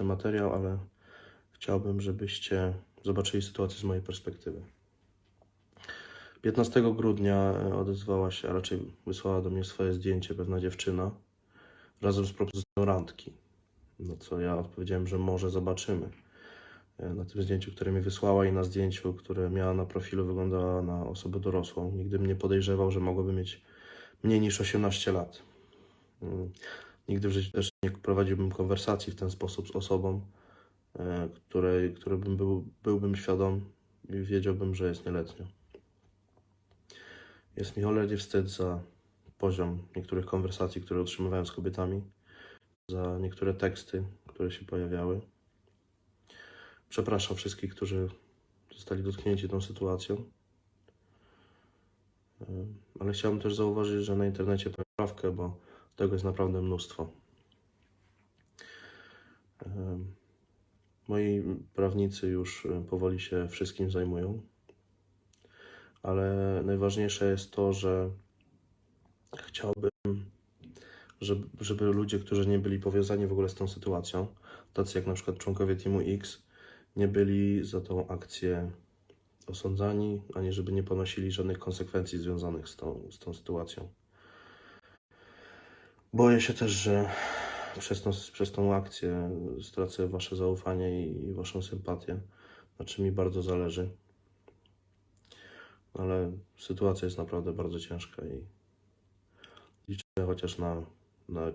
ten materiał, ale chciałbym, żebyście zobaczyli sytuację z mojej perspektywy. 15 grudnia e, odezwała się, a raczej wysłała do mnie swoje zdjęcie pewna dziewczyna razem z propozycją randki. No co ja odpowiedziałem, że może zobaczymy. E, Na tym zdjęciu, które mi wysłała i na zdjęciu, które miała na profilu, wyglądała na osobę dorosłą. Nigdy bym nie podejrzewał, że mogłaby mieć mniej niż 18 lat. Nigdy w życiu też nie prowadziłbym konwersacji w ten sposób z osobą, e, której, której bym był, byłbym świadom i wiedziałbym, że jest nieletnia. Jest mi cholernie wstyd za poziom niektórych konwersacji, które otrzymywałem z kobietami, za niektóre teksty, które się pojawiały. Przepraszam wszystkich, którzy zostali dotknięci tą sytuacją. E, Ale chciałbym też zauważyć, że na internecie powiem prawkę, bo tego jest naprawdę mnóstwo. Moi prawnicy już e, powoli się wszystkim zajmują, ale najważniejsze jest to, że chciałbym, żeby, żeby ludzie, którzy nie byli powiązani w ogóle z tą sytuacją, tacy jak na przykład członkowie Teamu X, nie byli za tą akcję osądzani, ani żeby nie ponosili żadnych konsekwencji związanych z tą, z tą sytuacją. Boję się też, że przez tą, przez tą akcję stracę Wasze zaufanie i, Waszą sympatię, na czym mi bardzo zależy. Ale sytuacja jest naprawdę bardzo ciężka i liczę chociaż na, na